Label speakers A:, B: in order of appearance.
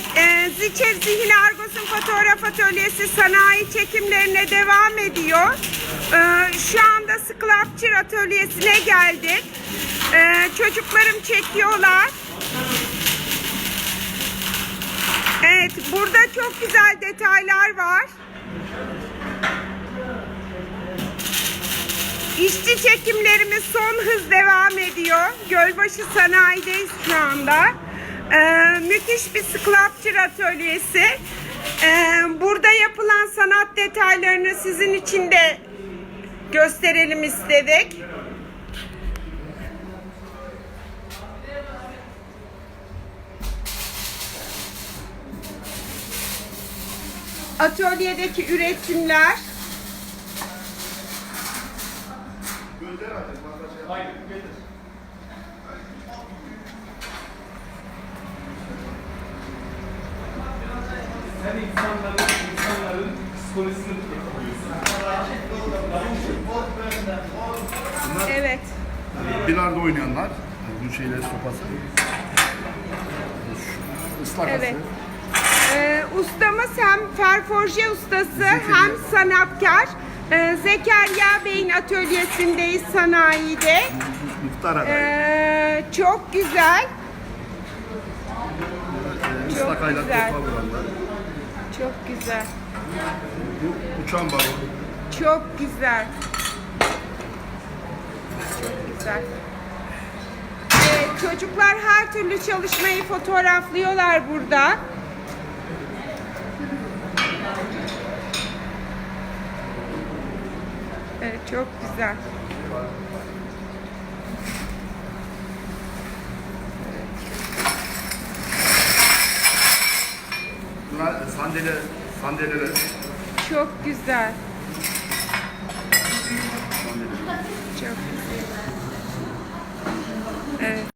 A: Evet, e, Ziçer Zihin Argos'un fotoğraf atölyesi sanayi çekimlerine devam ediyor. E, şu anda Sculpture atölyesine geldik. E, çocuklarım çekiyorlar. Evet, burada çok güzel detaylar var. İşçi çekimlerimiz son hız devam ediyor. Gölbaşı Sanayi'deyiz şu anda. Ee, müthiş bir sculpture atölyesi. Ee, burada yapılan sanat detaylarını sizin için de gösterelim istedik. Atölyedeki üretimler.
B: Sen insanların, insanların psikolojisini tutuyorsun.
A: Evet.
C: Bilardo oynayanlar, bu şeyler sopası. Şu Islak
A: Evet. Ee, ustamız hem ferforje ustası hem sanatkar. Ee, Zekeriya Bey'in atölyesindeyiz sanayide.
C: Muhtar adayı.
A: Ee, çok güzel,
C: Islak aylar
A: güzel.
C: bulanlar.
A: Çok güzel,
C: Bu uçan balon.
A: çok güzel. Çok güzel. Ee, çocuklar her türlü çalışmayı fotoğraflıyorlar burada. Evet, çok güzel.
C: Bunlar sandalye, sandalyeler.
A: Çok güzel.